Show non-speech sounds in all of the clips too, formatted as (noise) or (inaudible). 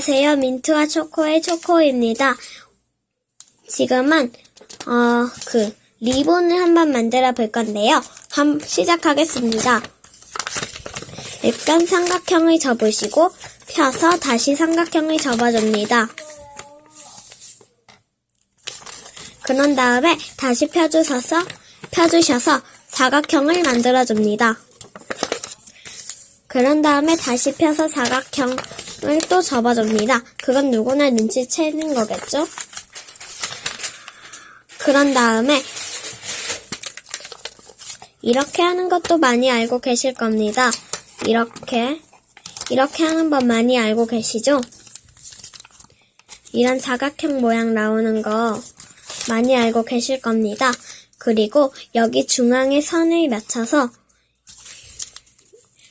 안녕하세요. 민트와 초코의 초코입니다. 지금은, 어, 그, 리본을 한번 만들어 볼 건데요. 한, 시작하겠습니다. 일단 삼각형을 접으시고, 펴서 다시 삼각형을 접어줍니다. 그런 다음에 다시 펴주셔서, 펴주셔서 사각형을 만들어줍니다. 그런 다음에 다시 펴서 사각형을 또 접어줍니다. 그건 누구나 눈치채는 거겠죠? 그런 다음에 이렇게 하는 것도 많이 알고 계실 겁니다. 이렇게 이렇게 하는 법 많이 알고 계시죠? 이런 사각형 모양 나오는 거 많이 알고 계실 겁니다. 그리고 여기 중앙에 선을 맞춰서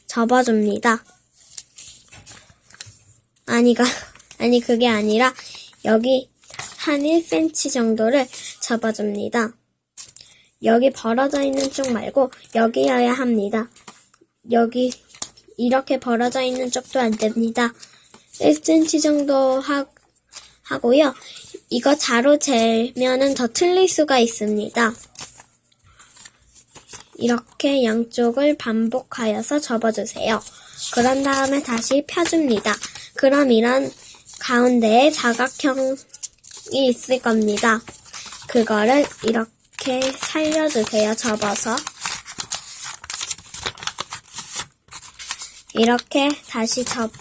접어줍니다. 아니가, (laughs) 아니, 그게 아니라, 여기 한 1cm 정도를 접어줍니다. 여기 벌어져 있는 쪽 말고, 여기여야 합니다. 여기, 이렇게 벌어져 있는 쪽도 안 됩니다. 1cm 정도 하, 하고요. 이거 자로 재면은 더 틀릴 수가 있습니다. 이렇게 양쪽을 반복하여서 접어주세요. 그런 다음에 다시 펴줍니다. 그럼 이런 가운데에 사각형이 있을 겁니다. 그거를 이렇게 살려주세요. 접어서. 이렇게 다시 접,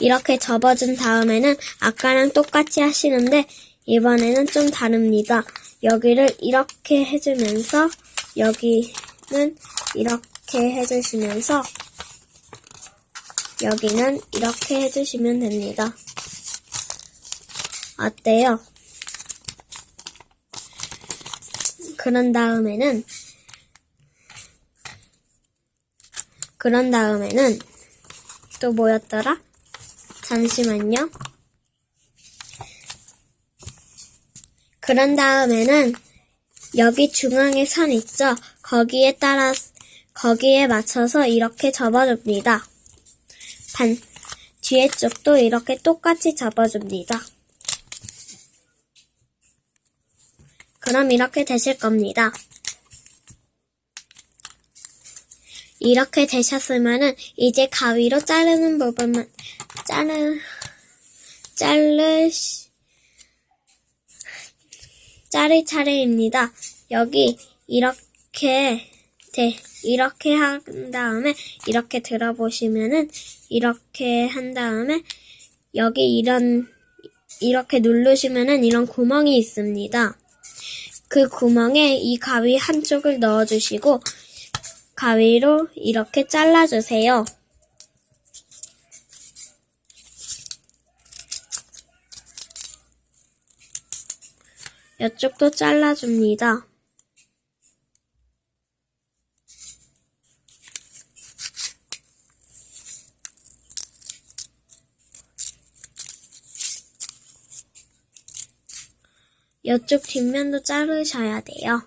이렇게 접어준 다음에는 아까랑 똑같이 하시는데 이번에는 좀 다릅니다. 여기를 이렇게 해주면서 여기 는 이렇게 해주시면서 여기는 이렇게 해주시면 됩니다. 어때요? 그런 다음에는 그런 다음에는 또 뭐였더라? 잠시만요. 그런 다음에는 여기 중앙에 선 있죠? 거기에 따라, 거기에 맞춰서 이렇게 접어줍니다. 반, 뒤에 쪽도 이렇게 똑같이 접어줍니다. 그럼 이렇게 되실 겁니다. 이렇게 되셨으면은 이제 가위로 자르는 부분만 자르 자르 자를 차례입니다. 여기 이렇게 돼 이렇게 한 다음에 이렇게 들어보시면은 이렇게 한 다음에 여기 이런 이렇게 누르시면은 이런 구멍이 있습니다. 그 구멍에 이 가위 한쪽을 넣어주시고 가위로 이렇게 잘라주세요. 이쪽도 잘라줍니다. 이쪽 뒷면도 자르셔야 돼요.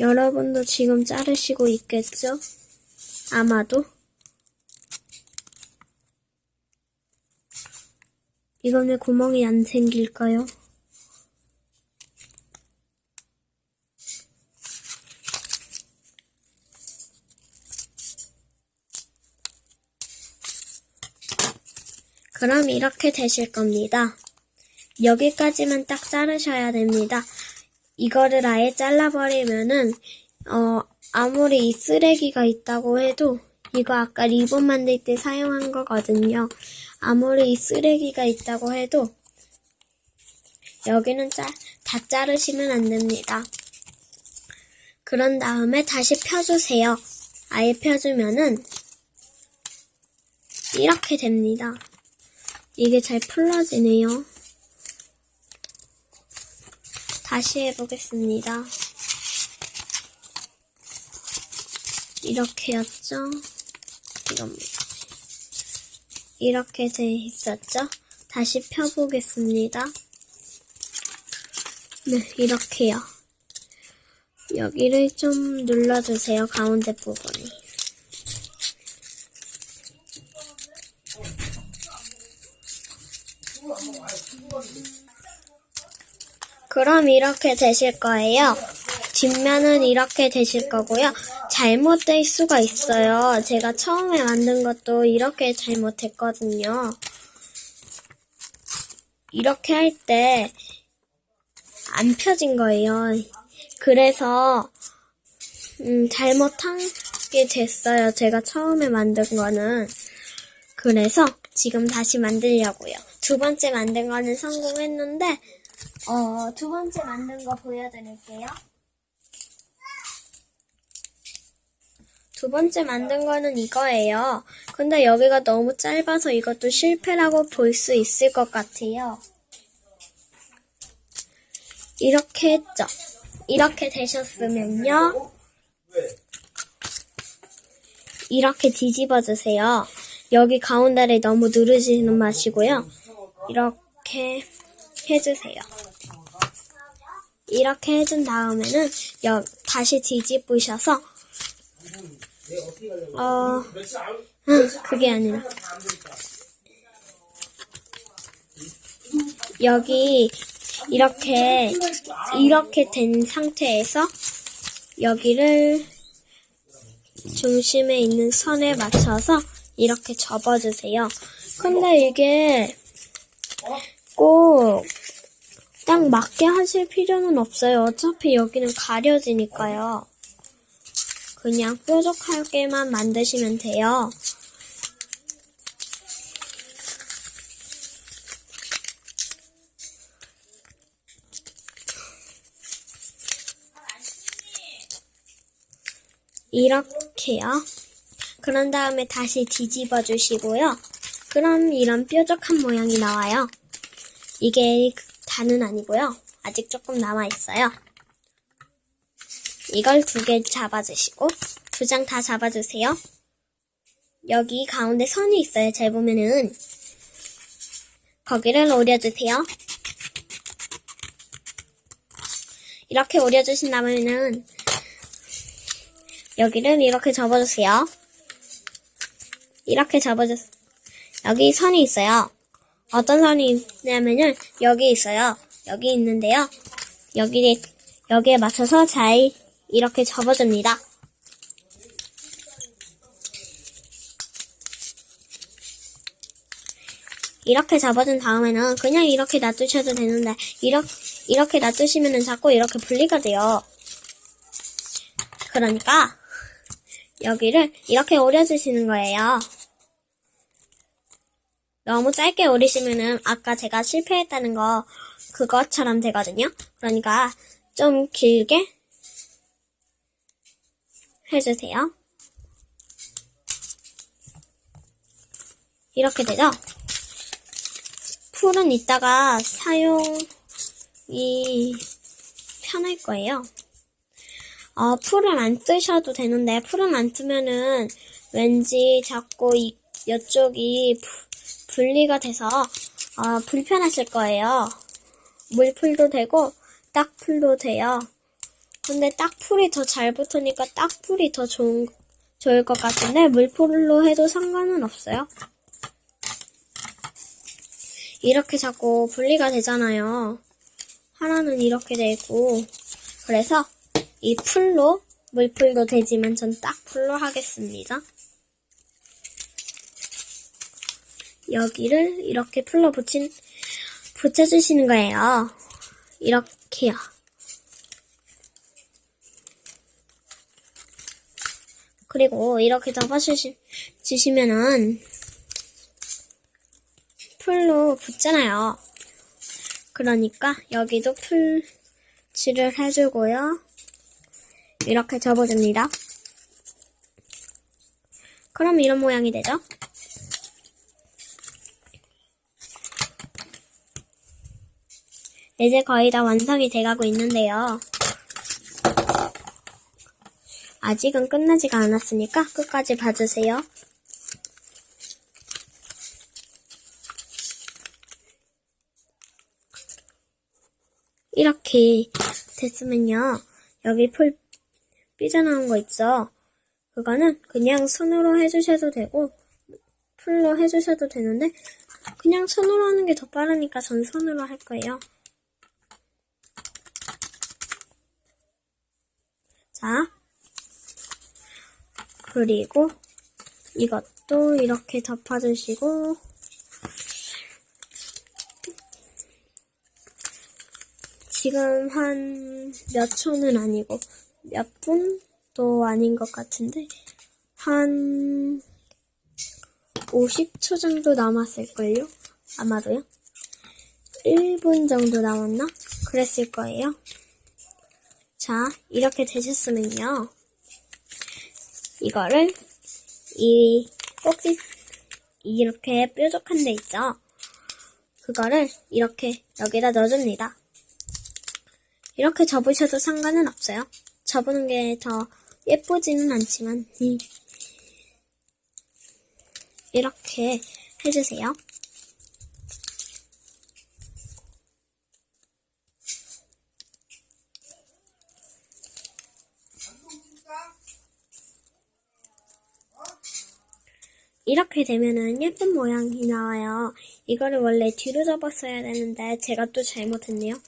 여러분도 지금 자르시고 있겠죠? 아마도. 이건 왜 구멍이 안 생길까요? 그럼 이렇게 되실 겁니다. 여기까지만 딱 자르셔야 됩니다. 이거를 아예 잘라버리면은, 어, 아무리 이 쓰레기가 있다고 해도, 이거 아까 리본 만들 때 사용한 거거든요. 아무리 이 쓰레기가 있다고 해도, 여기는 짜, 다 자르시면 안 됩니다. 그런 다음에 다시 펴주세요. 아예 펴주면은, 이렇게 됩니다. 이게 잘 풀러지네요. 다시 해보겠습니다. 이렇게였죠? 이겁니다. 이렇게 돼 있었죠? 다시 펴보겠습니다. 네, 이렇게요. 여기를 좀 눌러주세요. 가운데 부분에. 그럼 이렇게 되실 거예요. 뒷면은 이렇게 되실 거고요. 잘못될 수가 있어요. 제가 처음에 만든 것도 이렇게 잘못했거든요. 이렇게 할 때 안 펴진 거예요. 그래서 음, 잘못한 게 됐어요. 제가 처음에 만든 거는. 그래서 지금 다시 만들려고요. 두 번째 만든 거는 성공했는데 어, 두 번째 만든 거 보여드릴게요. 두 번째 만든 거는 이거예요. 근데 여기가 너무 짧아서 이것도 실패라고 볼 수 있을 것 같아요. 이렇게 했죠. 이렇게 되셨으면요. 이렇게 뒤집어 주세요. 여기 가운데를 너무 누르지는 마시고요. 이렇게 해주세요. 이렇게 해준 다음에는 여, 다시 뒤집으셔서 어 음, 그게 아니라 여기 이렇게 이렇게 된 상태에서 여기를 중심에 있는 선에 맞춰서 이렇게 접어주세요. 근데 이게 꼭 딱 맞게 하실 필요는 없어요. 어차피 여기는 가려지니까요. 그냥 뾰족하게만 만드시면 돼요. 이렇게요. 그런 다음에 다시 뒤집어 주시고요. 그럼 이런 뾰족한 모양이 나와요. 이게 다는 아니고요. 아직 조금 남아 있어요. 이걸 두 개 잡아주시고 두 장 다 잡아주세요. 여기 가운데 선이 있어요. 잘 보면은 거기를 오려주세요. 이렇게 오려주신 다음에는 여기를 이렇게 접어주세요. 이렇게 접어주세요. 여기 선이 있어요. 어떤 선이 있냐면은 여기 있어요. 여기 있는데요. 여기 여기에 맞춰서 잘 이렇게 접어줍니다. 이렇게 접어준 다음에는 그냥 이렇게 놔두셔도 되는데 이렇게 이렇게 놔두시면은 자꾸 이렇게 분리가 돼요. 그러니까 여기를 이렇게 오려주시는 거예요. 너무 짧게 오리시면은 아까 제가 실패했다는 거 그것처럼 되거든요. 그러니까 좀 길게 해주세요. 이렇게 되죠? 풀은 이따가 사용이 편할 거예요. 어, 풀을 안 뜨셔도 되는데 풀은 안 뜨면은 왠지 자꾸 이, 이쪽이 부- 분리가 돼서 어, 불편하실 거예요. 물풀도 되고 딱풀도 돼요. 근데 딱풀이 더 잘 붙으니까 딱풀이 더 좋은 좋을 것 같은데 물풀로 해도 상관은 없어요. 이렇게 자꾸 분리가 되잖아요. 하나는 이렇게 되고 그래서 이 풀로 물풀도 되지만 전 딱풀로 하겠습니다. 여기를 이렇게 풀로 붙인 붙여주시는 거예요. 이렇게요. 그리고 이렇게 접어주시면은 풀로 붙잖아요. 그러니까 여기도 풀칠을 해주고요. 이렇게 접어줍니다. 그럼 이런 모양이 되죠? 이제 거의 다 완성이 돼가고 있는데요. 아직은 끝나지가 않았으니까 끝까지 봐주세요. 이렇게 됐으면요. 여기 풀 삐져나온 거 있죠? 그거는 그냥 손으로 해주셔도 되고, 풀로 해주셔도 되는데, 그냥 손으로 하는 게 더 빠르니까 전 손으로 할 거예요. 자, 그리고 이것도 이렇게 덮어주시고, 지금 한 몇 초는 아니고 몇 분도 아닌 것 같은데 한 50초 정도 남았을걸요? 아마도요? 1분 정도 남았나? 그랬을 거예요. 자, 이렇게 되셨으면요. 이거를 이 꼭지 이렇게 뾰족한 데 있죠? 그거를 이렇게 여기다 넣어줍니다. 이렇게 접으셔도 상관은 없어요. 접는 게 더 예쁘지는 않지만 이- 이렇게 해주세요. 이렇게 되면은 예쁜 모양이 나와요. 이거를 원래 뒤로 접었어야 되는데 제가 또 잘못했네요.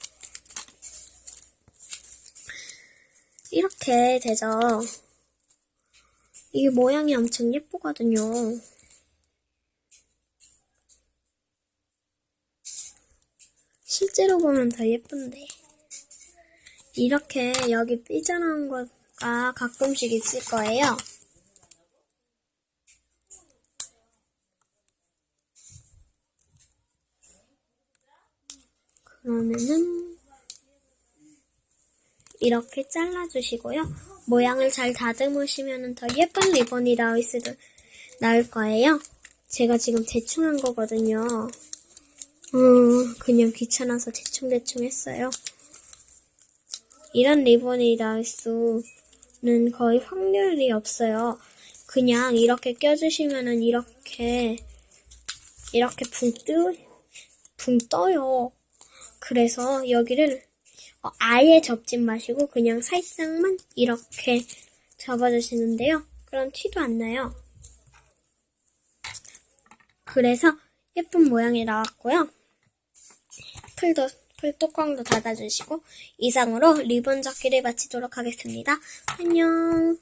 이렇게 되죠. 이게 모양이 엄청 예쁘거든요. 실제로 보면 더 예쁜데. 이렇게 여기 삐져나온 거가 가끔씩 있을 거예요. 그러면은 이렇게 잘라주시고요. 모양을 잘 다듬으시면 더 예쁜 리본이 나올 수도 나올 거예요. 제가 지금 대충 한 거거든요. 음, 그냥 귀찮아서 대충대충 했어요. 이런 리본이 나올 수는 거의 확률이 없어요. 그냥 이렇게 껴주시면은 이렇게, 이렇게 붕 뜨, 붕 떠요. 그래서 여기를 어, 아예 접지 마시고 그냥 살짝만 이렇게 접어주시는데요. 그럼 티도 안 나요. 그래서 예쁜 모양이 나왔고요. 풀도 풀 뚜껑도 닫아주시고 이상으로 리본 접기를 마치도록 하겠습니다. 안녕.